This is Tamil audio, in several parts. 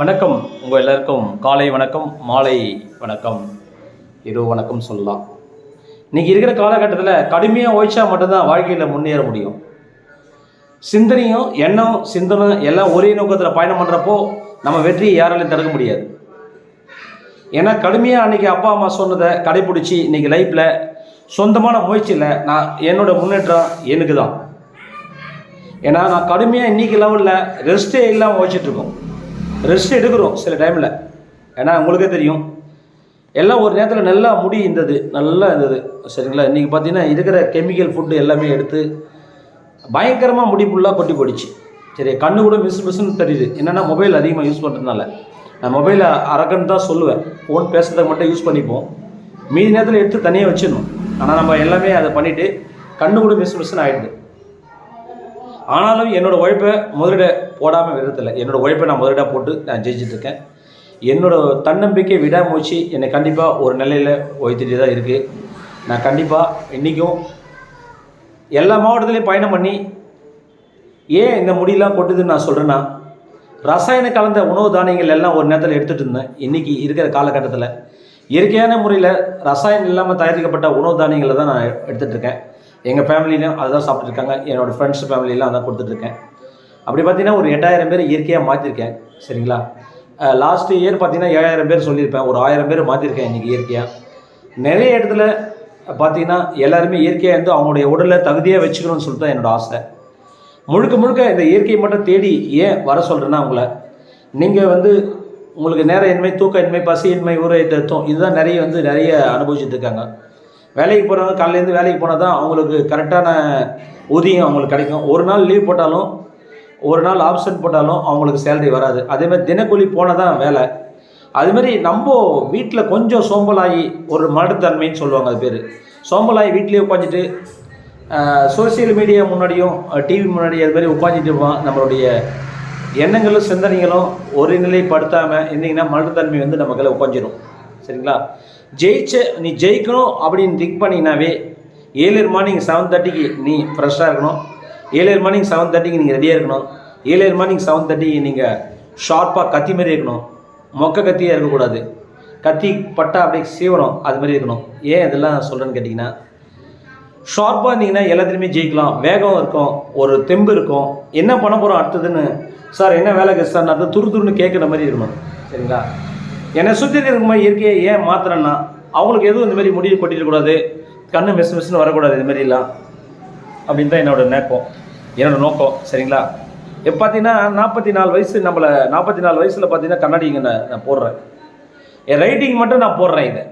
வணக்கம். உங்கள் எல்லாருக்கும் காலை வணக்கம் மாலை வணக்கம். இரவு வணக்கம் சொல்லலாம். இன்னைக்கு இருக்கிற காலகட்டத்தில் கடுமையாக உழைச்சா மட்டும்தான் வாழ்க்கையில் முன்னேற முடியும். சிந்தனையும் எண்ணம் சிந்தனை எல்லாம் ஒரே நோக்கத்தில் பயணம் பண்ணுறப்போ நம்ம வெற்றியை யாராலையும் தடுக்க முடியாது. ஏன்னா கடுமையாக அன்றைக்கி அப்பா அம்மா சொன்னதை கடைப்பிடிச்சி இன்றைக்கி லைஃப்பில் சொந்தமான முயற்சியில் நான் என்னோடய முன்னேற்றம் எனக்கு தான். ஏன்னா நான் கடுமையாக இன்றைக்கி லெவலில் ரெஸ்ட்டே இல்லாமல் உழைச்சிட்ருக்கோம் ரெஸ்ட் எடுக்கிறோம் சில டைமில் ஏன்னா உங்களுக்கே தெரியும். எல்லாம் ஒரு நேரத்தில் நல்லா முடி இருந்தது நல்லா இருந்தது. சரிங்களா? இன்றைக்கி பார்த்தீங்கன்னா இருக்கிற கெமிக்கல் ஃபுட்டு எல்லாமே எடுத்து பயங்கரமாக முடி ஃபுல்லாக கொட்டி போயிடுச்சு. சரி கண்ணு கூட மிஸ் மிஸ்ன்னு தெரியுது. என்னென்னா மொபைல் அதிகமாக யூஸ் பண்ணுறதுனால நான் மொபைலை அரக்கன்னு தான் சொல்லுவேன். ஃபோன் பேசுறதுக்கு மட்டும் யூஸ் பண்ணிப்போம். மீதி நேரத்தில் எடுத்து தனியாக வச்சிடணும். ஆனால் நம்ம எல்லாமே அதை பண்ணிவிட்டு கண்ணு கூட மிஸ் மிஸ்ன்னு ஆகிடுது ஆனாலும் என்னோட உழைப்பை முதலிட போடாமல் விடுறதில்லை. என்னோட உழைப்பை நான் முதலிட போட்டு நான் ஜெயிச்சிட்ருக்கேன் என்னோடய தன்னம்பிக்கை விடாமூச்சி என்னை கண்டிப்பாக ஒரு நிலையில் உயர்த்திட்டு தான் இருக்குது நான் கண்டிப்பாக இன்றைக்கும் எல்லா மாவட்டத்துலேயும் பயணம் பண்ணி ஏன் இந்த முடியெல்லாம் கொட்டுதுன்னு நான் சொல்கிறேன்னா ரசாயன கலந்த உணவு தானியங்கள் எல்லாம் ஒரு நேரத்தில் எடுத்துகிட்டு இருந்தேன். இன்றைக்கி இருக்கிற காலகட்டத்தில் இயற்கையான முறையில் ரசாயனம் இல்லாமல் தயாரிக்கப்பட்ட உணவு தானியங்களை தான் நான் எடுத்துகிட்டு இருக்கேன். எங்கள் ஃபேமிலிலையும் அதை தான் சாப்பிட்டுருக்காங்க. என்னோடய ஃப்ரெண்ட்ஸ் ஃபேமிலியெலாம் அதான் கொடுத்துட்ருக்கேன். அப்படி பார்த்தீங்கன்னா ஒரு எட்டாயிரம் பேர் இயற்கையாக மாற்றிருக்கேன் சரிங்களா? லாஸ்ட் இயர் பார்த்தீங்கன்னா ஏழாயிரம் பேர் சொல்லியிருப்பேன். ஒரு ஆயிரம் பேர் மாற்றிருக்கேன் இன்றைக்கி இயற்கையாக நிறைய இடத்துல பார்த்தீங்கன்னா எல்லாருமே இயற்கையாக இருந்து அவங்களுடைய உடலை தகுதியாக வச்சுக்கணும்னு சொல்லிட்டு தான் என்னோடய ஆசை. முழுக்க முழுக்க இந்த இயற்கையை மட்டும் தேடி ஏன் வர சொல்கிறேன்னா அவங்கள. நீங்கள் வந்து உங்களுக்கு நேர இன்மை தூக்க இன்மை பசி இன்மை ஊரை இதுதான் நிறைய வந்து நிறைய அனுபவிச்சுட்டு இருக்காங்க. வேலைக்கு போகிறவங்க காலையிலேருந்து வேலைக்கு போனால் தான் அவங்களுக்கு கரெக்டான ஊதியம் அவங்களுக்கு கிடைக்கும். ஒரு நாள் லீவ் போட்டாலும் ஒரு நாள் ஆப்சன்ட் போட்டாலும் அவங்களுக்கு சேலரி வராது. அதேமாதிரி தினக்கூலி போனால் தான் வேலை அதுமாரி நம்ம வீட்டில் கொஞ்சம் சோம்பலாகி ஒரு மலட்டுத்தன்மைன்னு சொல்லுவாங்க அது பேர். சோம்பலாகி வீட்லேயே உட்காந்துட்டு சோசியல் மீடியா முன்னாடியும் டிவி முன்னாடி அது மாதிரி உட்காந்துட்டு இருப்பான் நம்மளுடைய எண்ணங்களும் சிந்தனைகளும் ஒரு நிலைப்படுத்தாமல் இருந்தீங்கன்னா மலட்டுத்தன்மை வந்து நமக்குள்ள உட்காந்துரும் சரிங்களா? ஜெயிச்ச நீ ஜெயிக்கணும் அப்படின்னு திங்க் பண்ணினாவே ஏழு மார்னிங் செவன் தேர்ட்டிக்கு நீ ஃப்ரெஷ்ஷாக இருக்கணும். ஏழு மார்னிங் செவன் தேர்ட்டிக்கு நீங்கள் ரெடியாக இருக்கணும். ஏழு மார்னிங் செவன் தேர்ட்டிக்கு நீங்கள் ஷார்ப்பாக கத்தி மாதிரி இருக்கணும். மொக்க கத்தியாக இருக்கக்கூடாது. கத்தி பட்டா அப்படியே சீவனம் அது மாதிரி இருக்கணும். ஏன் இதெல்லாம் சொல்கிறேன்னு கேட்டிங்கன்னா ஷார்ப்பாக இருந்தீங்கன்னா எல்லாத்துலேயுமே ஜெயிக்கலாம். வேகம் இருக்கும். ஒரு தெம்பு இருக்கும். என்ன பண்ண போகிறோம் அடுத்ததுன்னு? சார் என்ன வேலை சார் நான் துரு துருன்னு கேட்குற மாதிரி இருக்கணும். சரிங்களா? என்னை சுற்றி இருக்கும்போது மாதிரி இயற்கையை ஏன் மாத்திரன்னா அவங்களுக்கு எதுவும் இந்த மாதிரி முடிவு கொட்டிடக்கூடாது கண்ணு மிஸ் மிஸ்னு வரக்கூடாது இது மாதிரிலாம். அப்படின்னு தான் என்னோட நோக்கம். என்னோட நோக்கம் சரிங்களா? இப்போ பார்த்தீங்கன்னா நாற்பத்தி நாலு வயசு நம்மளை நாற்பத்தி நாலு வயசில் பார்த்தீங்கன்னா கண்ணாடி இங்கே நான் நான் போடுறேன். என் ரைட்டிங் மட்டும் நான் போடுறேன் இதை.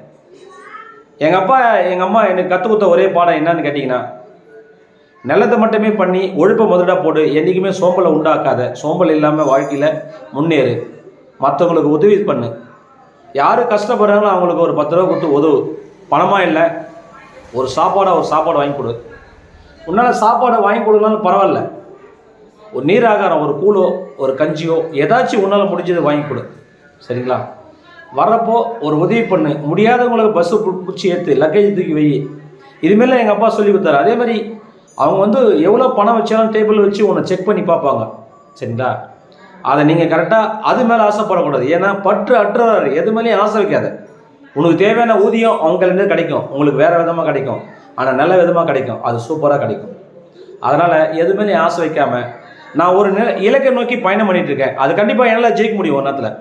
எங்கள் அப்பா எங்கள் அம்மா எனக்கு கற்றுக் கொடுத்த ஒரே பாடம் என்னன்னு கேட்டிங்கன்னா நல்லதை மட்டுமே பண்ணி ஒழுப்பை முதலா போடு என்றைக்குமே சோம்பலை உண்டாக்காத சோம்பல் இல்லாமல் வாழ்க்கையில் முன்னேறு. மற்றவங்களுக்கு உதவி பண்ணு. யார் கஷ்டப்படுறாங்களோ அவங்களுக்கு ஒரு பத்து ரூபா கொடுத்து உதவு பணமாக இல்லை ஒரு சாப்பாடாக ஒரு சாப்பாடு வாங்கி கொடு. உன்னால் சாப்பாடை வாங்கி கொடுக்கலாம்னு பரவாயில்ல. ஒரு நீராகாரம் ஒரு கூழோ ஒரு கஞ்சியோ ஏதாச்சும் உன்னால் முடிஞ்சதை வாங்கி கொடு. சரிங்களா? வர்றப்போ ஒரு உதவி பண்ணு. முடியாதவங்களுக்கு பஸ்ஸு பிடிச்சி ஏற்று லக்கேஜ் தூக்கி வை. இதுமாரிலாம் எங்கள் அப்பா சொல்லி கொடுத்தாரு. அதே மாதிரி அவங்க வந்து எவ்வளோ பணம் வச்சாலும் டேபிள் வச்சு உன்னை செக் பண்ணி பார்ப்பாங்க. சரிங்களா? அதை நீங்கள் கரெக்டாக அது மேலே ஆசைப்படக்கூடாது. ஏன்னா பற்று அற்றவர் எது மேலேயும் ஆசை வைக்காத உனக்கு தேவையான ஊதியம் அவங்கள்ட்ட கிடைக்கும். உங்களுக்கு வேறு விதமாக கிடைக்கும். ஆனால் நல்ல விதமாக கிடைக்கும். அது சூப்பராக கிடைக்கும். அதனால் எது மேலேயும் ஆசை வைக்காமல் நான் ஒரு நில இலக்கை நோக்கி பயணம் பண்ணிகிட்டு இருக்கேன். அது கண்டிப்பாக என்னால் ஜெயிக்க முடியும் ஒரு நேரத்தில்.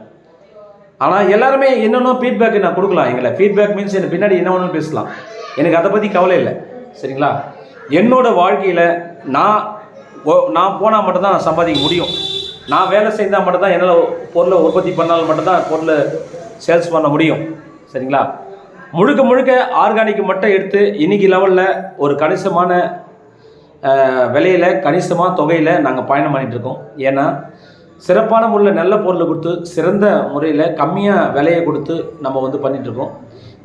ஆனால் எல்லாருமே என்னென்ன ஃபீட்பேக் நான் கொடுக்கலாம் எங்களை. ஃபீட்பேக் மீன்ஸ் எனக்கு பின்னாடி என்ன ஒன்று பேசலாம். எனக்கு அதை பற்றி கவலை இல்லை. சரிங்களா? என்னோடய வாழ்க்கையில் நான் நான் போனால் மட்டும்தான் நான் சம்பாதிக்க முடியும். நான் வேலை செய்தால் மட்டும்தான் என்னால் பொருளை உற்பத்தி பண்ணால் மட்டும்தான் பொருளை சேல்ஸ் பண்ண முடியும். சரிங்களா? முழுக்க முழுக்க ஆர்கானிக் மட்டும் எடுத்து இன்னைக்கு லெவலில் ஒரு கணிசமான விலையில் கணிசமாக கணிசமான தொகையில் நாங்கள் பயணம் பண்ணிகிட்ருக்கோம் ஏன்னா சிறப்பான முறையில் நல்ல பொருளை கொடுத்து சிறந்த முறையில் கம்மியாக விலையை கொடுத்து நம்ம வந்து பண்ணிகிட்ருக்கோம்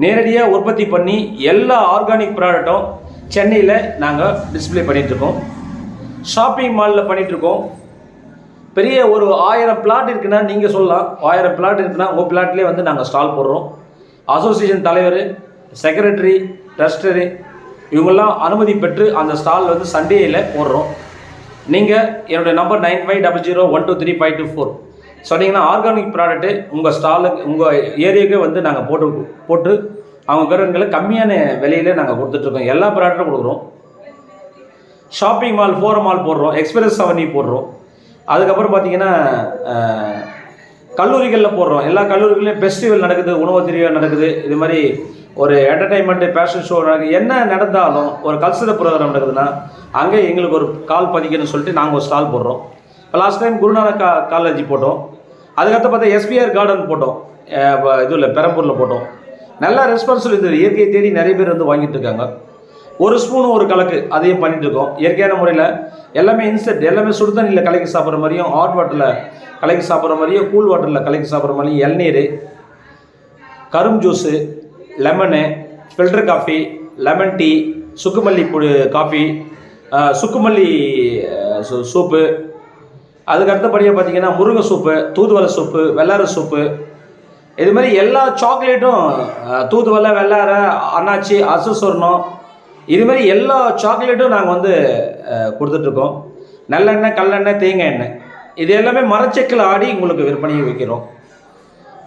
நேரடியாக உற்பத்தி பண்ணி எல்லா ஆர்கானிக் ப்ராடக்ட்டும் சென்னையில் நாங்கள் டிஸ்ப்ளே பண்ணிகிட்ருக்கோம் ஷாப்பிங் மாலில் பண்ணிகிட்ருக்கோம் இருக்கோம். பெரிய ஒரு ஆயிரம் பிளாட் இருக்குன்னா நீங்கள் சொல்லலாம். ஆயிரம் பிளாட் இருக்குன்னா உங்கள் பிளாட்லேயே வந்து நாங்கள் ஸ்டால் போடுறோம். அசோசியேஷன் தலைவர் செக்ரட்டரி ட்ரஸ்டரு இவங்கெல்லாம் அனுமதி பெற்று அந்த ஸ்டால் வந்து சண்டேயில் போடுறோம். நீங்கள் என்னுடைய number nine five double zero one two three five two four சொன்னீங்கன்னா ஆர்கானிக் ப்ராடக்ட்டு உங்கள் ஸ்டாலுக்கு உங்கள் ஏரியாவுக்கே வந்து நாங்கள் போட்டு போட்டு அவங்க கருங்களை கம்மியான விலையில நாங்கள் கொடுத்துட்ருக்கோம் எல்லா ப்ராடக்ட்டும் கொடுக்குறோம். ஷாப்பிங் மால் ஃபோர் மால் போடுறோம். எக்ஸ்பிரஸ் அவனி போடுறோம். அதுக்கப்புறம் பார்த்தீங்கன்னா கல்லூரிகளில் போடுறோம். எல்லா கல்லூரிகளையும் ஃபெஸ்டிவல் நடக்குது உணவு தெரிவு நடக்குது. இது மாதிரி ஒரு என்டர்டைன்மெண்ட்டு ஃபேஷன் ஷோ நடக்குது. என்ன நடந்தாலும் ஒரு கல்ச்சரல் ப்ரோக்ராம் நடக்குதுன்னா அங்கே எங்களுக்கு ஒரு கால் பதிக்கணும்னு சொல்லிட்டு நாங்கள் ஒரு ஸ்டால் போடுறோம். இப்போ லாஸ்ட் டைம் குருநானக் கா காலேஜ் போட்டோம். அதுக்கடுத்து பார்த்தா எஸ்பிஆர் கார்டன் போட்டோம். இது இல்லை பெரம்பூரில் போட்டோம். நல்ல ரெஸ்பான்சிபிள் இருந்தது இயற்கையை தேடி நிறைய பேர் வந்து வாங்கிட்டு இருக்காங்க. ஒரு ஸ்பூன் ஒரு கலக்கு அதையும் பண்ணிட்டு இருக்கோம். இயற்கையான முறையில் எல்லாமே இன்ஸ்டன்ட் எல்லாமே சுடுதண்ணியில் கலக்கி சாப்பிட்ற மாதிரியும் ஹாட் வாட்டரில் கலக்கி சாப்பிட்ற மாதிரியும் கூல் வாட்டரில் கலக்கி சாப்பிட்ற மாதிரியும் இளநீர் கரும் juice lemon filter coffee lemon tea சுக்குமல்லி பொடி காஃபி சுக்குமல்லி சூ- சூப்பு அதுக்கு அடுத்தபடியாக பார்த்தீங்கன்னா முருங்கை சூப்பு தூதுவளை சூப்பு வெள்ளார சூப்பு இது மாதிரி எல்லா சாக்லேட்டும் தூதுவளை வெள்ளார அண்ணாச்சி அசு சொர்ணம் இதுமாரி எல்லா சாக்லேட்டும் நாங்கள் வந்து கொடுத்துட்ருக்கோம். நல்லெண்ணெய் கல்லெண்ணெய் தேங்காய் எண்ணெய். இது எல்லாமே மரச்செக்கில் ஆடி உங்களுக்கு விற்பனையை வைக்கிறோம்.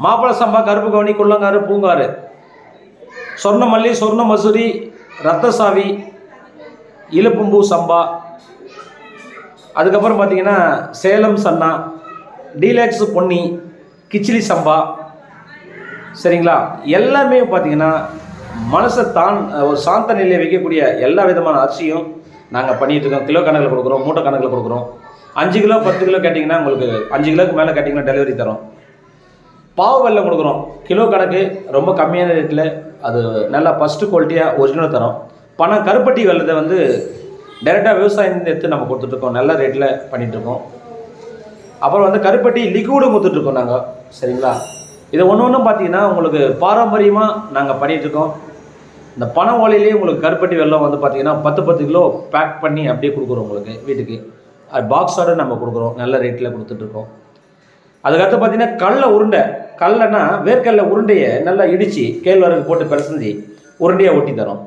மாப்பிள சம்பா கருப்பு கவனி குள்ளங்காரு பூங்காறு சொர்ண மல்லி சொர்ண மசூரி ரத்தசாவி இலுப்பும்பூ சம்பா. அதுக்கப்புறம் பார்த்தீங்கன்னா சேலம் சன்னா டீலக்ஸ் பொன்னி கிச்சிலி சம்பா. சரிங்களா? எல்லாமே பார்த்தீங்கன்னா மனசை தான் ஒரு சாந்த நிலையை வைக்கக்கூடிய எல்லா விதமான அரிசியும் நாங்கள் பண்ணிட்டு இருக்கோம். கிலோ கணக்கில் கொடுக்குறோம் மூட்டை கணக்கில் கொடுக்குறோம். அஞ்சு கிலோ பத்து கிலோ கேட்டிங்கன்னா உங்களுக்கு அஞ்சு கிலோக்கு மேலே கேட்டிங்கன்னா டெலிவரி தரோம். பாவு வெள்ளம் கொடுக்குறோம். கிலோ கணக்கு ரொம்ப கம்மியான ரேட்டில் அது நல்லா ஃபஸ்ட்டு குவாலிட்டியாக ஒரிஜினல் தரோம். பணம் கருப்பட்டி வெள்ளத்தை வந்து டைரெக்டாக விவசாயம் எடுத்து நம்ம கொடுத்துட்ருக்கோம் நல்ல ரேட்டில் பண்ணிகிட்ருக்கோம் அப்புறம் வந்து கருப்பட்டி லிக்விடும் கொடுத்துட்ருக்கோம் நாங்கள் சரிங்களா? இது ஒன்று ஒன்றும் பார்த்தீங்கன்னா உங்களுக்கு பாரம்பரியமாக நாங்கள் பண்ணிகிட்ருக்கோம் இந்த பண ஓலையிலேயே உங்களுக்கு கருப்பட்டி வெல்லம் வந்து பார்த்தீங்கன்னா பத்து பத்து கிலோ பேக் பண்ணி அப்படியே கொடுக்குறோம் உங்களுக்கு வீட்டுக்கு. அது பாக்ஸோட நம்ம கொடுக்குறோம். நல்ல ரேட்டில் கொடுத்துட்ருக்கோம் அதுக்கடுத்து பார்த்தீங்கன்னா கடல உருண்டை. கடலைன்னா வேர்க்கடலை உருண்டையை நல்லா இடித்து கேழ்வரகு போட்டு பிரசஞ்சி உருண்டையாக ஒட்டி தரோம்.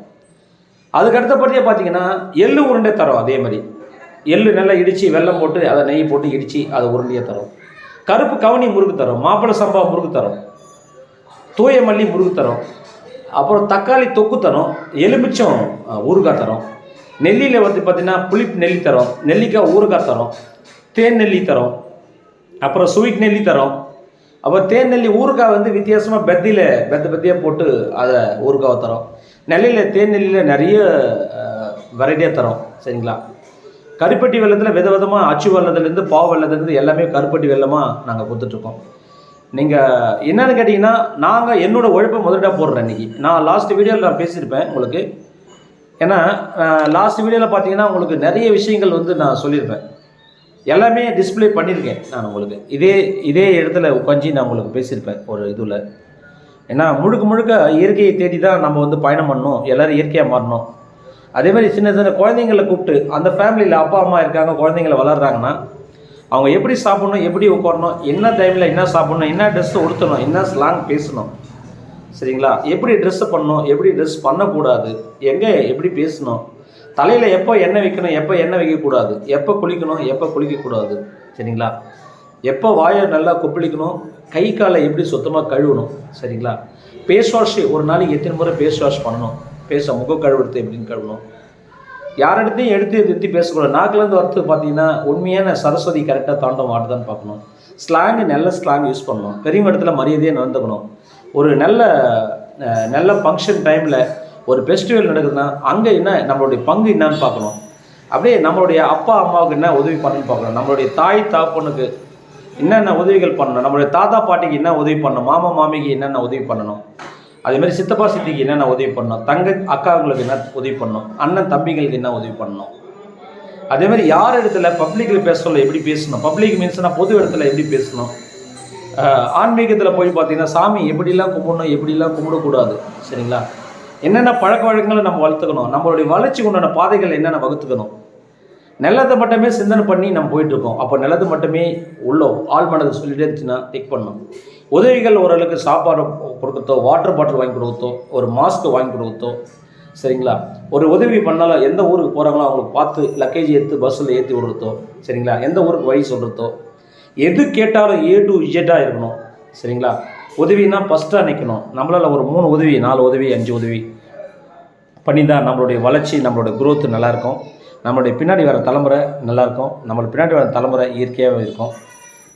அதுக்கடுத்த பற்றியே பார்த்தீங்கன்னா எள்ளு உருண்டை தரோம். அதே மாதிரி. எள்ளு நல்லா இடித்து வெல்லம் போட்டு அதை நெய் போட்டு இடித்து அதை உருண்டையாக தரோம். கருப்பு கவனி முறுக்கு தரோம் மாப்பிள்ளை சம்பா முறுக்கு தரோம் தூய மல்லி முறுக்கு தரோம் அப்புறம் தக்காளி தொக்கு தரோம் எலுமிச்சம் ஊறுகாய் தரோம். நெல்லியில் வந்து பார்த்தீங்கன்னா புளிப்பு நெல்லி தரோம் நெல்லிக்காய் ஊறுகாய் தரோம் தேன் நெல்லி தரோம் அப்புறம் ஸ்வீட் நெல்லி தரோம். அப்புறம் தேன் நெல்லி ஊறுகாய் வந்து வித்தியாசமாக பெத்தியில் பெத்த பெத்தியாக போட்டு அதை ஊறுகாவை தரோம். நெல்லியில் தேன் நெல்லியில் நிறைய வெரைட்டியாக தரோம் சரிங்களா? கருப்பட்டி வெள்ளத்தில் வித விதமாக அச்சு வெள்ளத்துலேருந்து பாவ வெள்ளத்துலேருந்து எல்லாமே கருப்பட்டி வெள்ளமாக நாங்கள் கொடுத்துட்ருக்கோம். நீங்கள் என்னன்னு கேட்டிங்கன்னா நாங்கள் என்னோட உழைப்பை முதலிட போடுறேன் இன்றைக்கி நான் லாஸ்ட் வீடியோவில் நான் பேசியிருப்பேன் உங்களுக்கு. ஏன்னா லாஸ்ட் வீடியோவில் பார்த்தீங்கன்னா உங்களுக்கு நிறைய விஷயங்கள் வந்து நான் சொல்லியிருப்பேன். எல்லாமே டிஸ்ப்ளே பண்ணியிருக்கேன் நான் உங்களுக்கு. இதே இதே இடத்துல உட்காந்து நான் உங்களுக்கு பேசியிருப்பேன் ஒரு இதில். ஏன்னா முழுக்க முழுக்க இயற்கையை தேடி தான் நம்ம வந்து பயணம் பண்ணணும். எல்லோரும் இயற்கையாக மாறணும். அதே மாதிரி சின்ன சின்ன குழந்தைங்களை கூப்பிட்டு அந்த ஃபேமிலியில் அப்பா அம்மா இருக்காங்க குழந்தைங்கள வளர்றாங்கன்னா அவங்க எப்படி சாப்பிடணும் எப்படி உட்காரணும் என்ன டைமில் என்ன சாப்பிடணும் என்ன ட்ரெஸ் உடுத்தணும் என்ன ஸ்லாங் பேசணும் சரிங்களா? எப்படி ட்ரெஸ்ஸு பண்ணணும் எப்படி ட்ரெஸ் பண்ணக்கூடாது எங்கே எப்படி பேசணும் தலையில் எப்போ எண்ணெய் வைக்கணும் எப்போ எண்ணெய் வைக்கக்கூடாது எப்போ குளிக்கணும் எப்போ குளிக்கக்கூடாது சரிங்களா? எப்போ வாயை நல்லா கொப்பளிக்கணும் கை காலை எப்படி சுத்தமாக கழுவணும் சரிங்களா? ஃபேஸ் வாஷ் ஒரு நாளைக்கு எத்தனை முறை ஃபேஸ் வாஷ் பண்ணணும்? பேசும் முக கழுவுறது எப்படின்னு கழுவணும்? யாரிடத்தையும் எடுத்து திருத்தி பேசக்கூடாது. நாக்கிலேருந்து வரத்துக்கு பார்த்தீங்கன்னா உண்மையான சரஸ்வதி கரெக்டாக தாண்டம் ஆடுதான்னு பார்க்கணும். ஸ்லாங் நல்ல ஸ்லாங் யூஸ் பண்ணணும். பெரிய இடத்துல மரியாதையாக நடந்துக்கணும். ஒரு நல்ல நல்ல ஃபங்க்ஷன் டைமில் ஒரு ஃபெஸ்டிவல் நடக்குதுன்னா அங்கே என்ன நம்மளுடைய பங்கு என்னன்னு பார்க்கணும். அப்படியே நம்மளுடைய அப்பா அம்மாவுக்கு என்ன உதவி பண்ணணும்னு பார்க்கணும். நம்மளுடைய தாய் தாப்பனுக்கு என்னென்ன உதவிகள் பண்ணணும்? நம்மளுடைய தாத்தா பாட்டிக்கு என்ன உதவி பண்ணணும்? மாமா மாமிக்கு என்னென்ன உதவி பண்ணணும்? அதே மாதிரி சித்தப்பா சித்திக்கு என்னென்ன உதவி பண்ணணும்? தங்க அக்காவுங்களுக்கு என்ன உதவி பண்ணணும்? அண்ணன் தம்பிகளுக்கு என்ன உதவி பண்ணோம் அதே மாதிரி யார் இடத்துல பப்ளிக்கில் பேசல எப்படி பேசணும்? பப்ளிக் மீன்ஸ்னா பொது இடத்துல எப்படி பேசணும்? ஆன்மீகத்தில் போய் பார்த்தீங்கன்னா சாமி எப்படிலாம் கும்பிடணும் எப்படிலாம் கும்பிடக்கூடாது? சரிங்களா? என்னென்ன பழக்க வழக்கங்களை நம்ம வளர்த்துக்கணும்? நம்மளுடைய வளர்ச்சி உண்டான பாதைகள் என்னென்ன வகுத்துக்கணும்? நல்லதை மட்டுமே சிந்தனை பண்ணி நம்ம போயிட்டுருக்கோம் அப்போ நல்லது மட்டுமே உள்ளோ ஆள் மனதை சொல்லிட்டே இருந்துச்சுன்னா டிக் பண்ணணும். உதவிகள் ஓரளவுக்கு சாப்பாடு கொடுக்கத்தோ வாட்டர் பாட்டில் வாங்கி கொடுக்கத்தோ ஒரு மாஸ்க் வாங்கி கொடுக்கத்தோ சரிங்களா? ஒரு உதவி பண்ணாலும் எந்த ஊருக்கு போகிறாங்களோ அவங்களுக்கு பார்த்து லக்கேஜ் ஏற்று பஸ்ஸில் ஏற்றி விடுறதோ சரிங்களா? எந்த ஊருக்கு வழி சொல்கிறதோ எது கேட்டாலும் ஏ டு இஜெட்டாக இருக்கணும் சரிங்களா? உதவினா ஃபஸ்ட்டாக நிற்கணும் நம்மளால் ஒரு மூணு உதவி நாலு உதவி அஞ்சு உதவி பண்ணி தான் நம்மளுடைய வளர்ச்சி நம்மளுடைய குரோத்து நல்லாயிருக்கும் நம்மளுடைய பின்னாடி வர தலைமுறை நல்லாயிருக்கும் நம்மளுடைய பின்னாடி வர தலைமுறை இயற்கையாகவே இருக்கும்.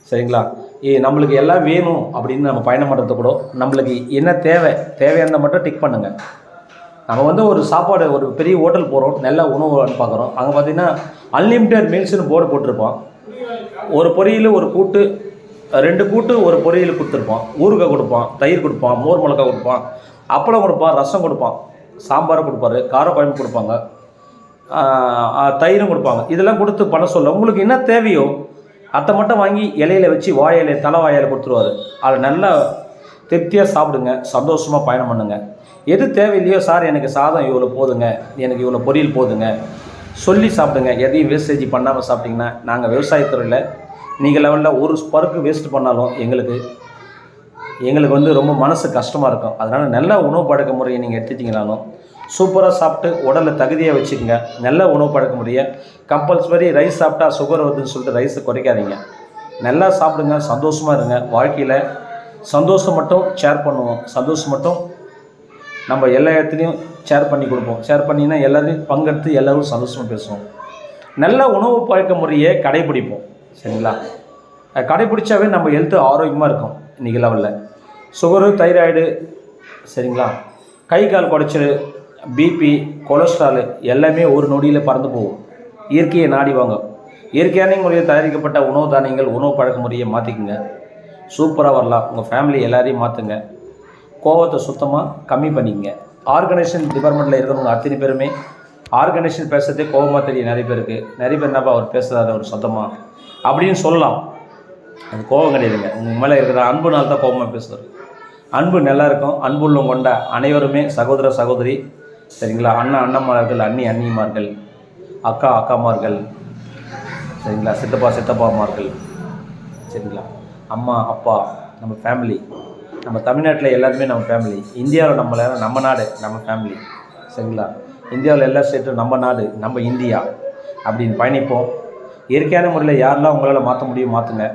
சரிங்களா? ஏ நம்மளுக்கு எல்லாம் வேணும் அப்படின்னு நம்ம பயணம் பண்ணுறது கூட நம்மளுக்கு என்ன தேவை தேவையானதை மட்டும் டிக் பண்ணுங்கள் நம்ம வந்து ஒரு சாப்பாடு ஒரு பெரிய ஹோட்டல் போகிறோம் நல்ல உணவு பார்க்குறோம். அங்கே பார்த்தீங்கன்னா அன்லிமிட்டெட் மீல்ஸ்னு போர்டு போட்டிருப்பான் ஒரு பொரியல் ஒரு கூட்டு ரெண்டு கூட்டு ஒரு பொரியல் கொடுத்துருப்பான் ஊறுகாய் கொடுப்பான் தயிர் கொடுப்பான் மோர் மிளகாய் கொடுப்பான் அப்பளம் கொடுப்பான் ரசம் கொடுப்பான் சாம்பார் கொடுப்பாரு கார குழம்பு கொடுப்பாங்க தயிரும் கொடுப்பாங்க. இதெல்லாம் கொடுத்து பண்ண சொல்ல உங்களுக்கு என்ன தேவையோ அதை மட்டும் வாங்கி இலையில வச்சு வாழையில தலை வாழையில கொடுத்துருவாரு. அதை நல்லா திருப்தியாக சாப்பிடுங்க சந்தோஷமாக பயணம் பண்ணுங்க. எது தேவையில்லையோ சார் எனக்கு சாதம் இவ்வளோ போதுங்க எனக்கு இவ்வளோ பொரியல் போதுங்க சொல்லி சாப்பிடுங்க. எதையும் வேஸ்டேஜ் பண்ணாமல் சாப்பிட்டிங்கன்னா நாங்கள் விவசாயத்துறையில் நீங்கள் லெவலில் ஒரு பருக்கு வேஸ்ட் பண்ணாலும் எங்களுக்கு எங்களுக்கு வந்து ரொம்ப மனசு கஷ்டமாக இருக்கும். அதனால் நல்ல உணவு பழக்க முறையை நீங்கள் எடுத்துட்டிங்கனாலும் சூப்பராக சாப்பிட்டு உடலை தகுதியாக வச்சுக்கோங்க. நல்ல உணவு பழக்க முடியும் கம்பல்சரி ரைஸ் சாப்பிட்டா சுகர் வருதுன்னு சொல்லிட்டு ரைஸை குறைக்காதீங்க. நல்லா சாப்பிடுங்க சந்தோஷமாக இருங்க. வாழ்க்கையில் சந்தோஷம் மட்டும் ஷேர் பண்ணுவோம். சந்தோஷம் மட்டும் நம்ம எல்லா இடத்துலையும் ஷேர் பண்ணி கொடுப்போம். ஷேர் பண்ணினா எல்லாத்தையும் பங்கெடுத்து எல்லோரும் சந்தோஷமாக பேசுவோம். நல்ல உணவு பழக்க முறையை கடைபிடிப்போம். சரிங்களா? கடைபிடிச்சாவே நம்ம ஹெல்த்து ஆரோக்கியமாக இருக்கும் இன்றைக்கி லெவலில் சுகரு தைராய்டு சரிங்களா? கை கால் குடைச்சல் பிபி கொலஸ்ட்ரால் எல்லாமே ஒரு நொடியில் பறந்து போகும். இயற்கையை நாடி வாங்க. இயற்கையான முறையில் தயாரிக்கப்பட்ட உணவு தானியங்கள் உணவு பழக்க முறையை மாற்றிக்குங்க சூப்பராக வரலாம். உங்கள் ஃபேமிலி எல்லாரையும் மாற்றுங்க கோவத்தை சுத்தமாக கம்மி பண்ணிக்கங்க. ஆர்கனைசேஷன் டிபார்ட்மெண்ட்டில் இருக்கிறவங்க அத்தனை பேருமே ஆர்கனைசேஷன் பேசுறதே கோபமாக தெரியும் நிறைய பேருக்கு. நிறைய பேர் என்னப்பா அவர் பேசுகிறாரு அவர் சத்தமாக அப்படின்னு சொல்லலாம். அது கோபம் கிடையாதுங்க. உங்கள் மேலே இருக்கிற அன்புனால் தான் கோபமாக பேசுகிறார் அன்பு நல்லா இருக்கும். அன்புள்ளம் கொண்ட அனைவருமே சகோதர சகோதரி சரிங்களா? அண்ணன் அண்ணன்மார்கள் அண்ணி அண்ணிமார்கள் அக்கா அக்காமார்கள் சரிங்களா? சித்தப்பா சித்தப்பாமார்கள் சரிங்களா? அம்மா அப்பா நம்ம ஃபேமிலி நம்ம தமிழ்நாட்டில் எல்லாருமே நம்ம ஃபேமிலி இந்தியாவில் நம்மளால் நம்ம நாடு நம்ம ஃபேமிலி சரிங்களா? இந்தியாவில் எல்லா ஸ்டேட்டும் நம்ம நாடு நம்ம இந்தியா அப்படின்னு பயணிப்போம். இயற்கையான முறையில் யாரெல்லாம் உங்களால் மாற்ற முடியும் மாற்றுங்க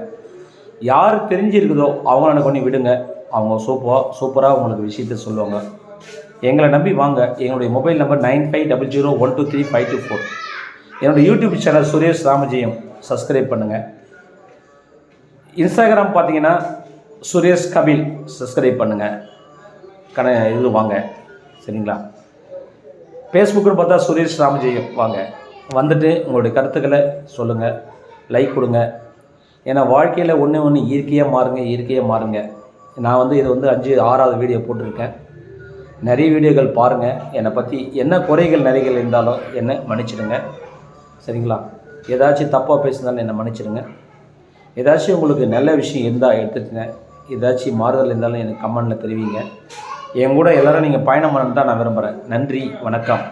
யார் தெரிஞ்சிருக்குதோ அவங்கள கொண்டு விடுங்க. அவங்க சூப்பராக சூப்பராக உங்களுக்கு விஷயத்த சொல்லுவாங்க. எங்களை நம்பி வாங்க. எங்களுடைய mobile number nine five double zero one two three five two four. என்னோடய YouTube channel Suresh Ramajeyam. Subscribe பண்ணுங்கள் இன்ஸ்டாகிராம் பார்த்தீங்கன்னா சுரேஷ் கபில். சப்ஸ்கிரைப் பண்ணுங்கள் கண இது வாங்க. சரிங்களா? ஃபேஸ்புக்குன்னு பார்த்தா சுரேஷ் ராமஜெயம். வாங்க. வந்துட்டு உங்களுடைய கருத்துக்களை சொல்லுங்கள் லைக் கொடுங்க. ஏன்னா வாழ்க்கையில் ஒன்று ஒன்று இயற்கையாக மாறுங்க இயற்கையாக மாறுங்க. நான் வந்து இது வந்து அஞ்சு ஆறாவது வீடியோ போட்டிருக்கேன். நிறைய வீடியோக்கள் பாருங்கள் என்னை பற்றி என்ன குறைகள் நிறைகள் இருந்தாலும் என்னை மன்னிச்சிடுங்க. சரிங்களா? ஏதாச்சும் தப்பாக பேசினாலும் என்னை மன்னிச்சிடுங்க. ஏதாச்சும் உங்களுக்கு நல்ல விஷயம் இருந்தால் எடுத்துக்கங்க. ஏதாச்சும் மாறுதல் இருந்தாலும் எனக்கு கமெண்டில் தெரிவிங்க. என் கூட எல்லோரும் நீங்கள் பயணம் பண்ணணும் தான் நான் விரும்புகிறேன் நன்றி வணக்கம்.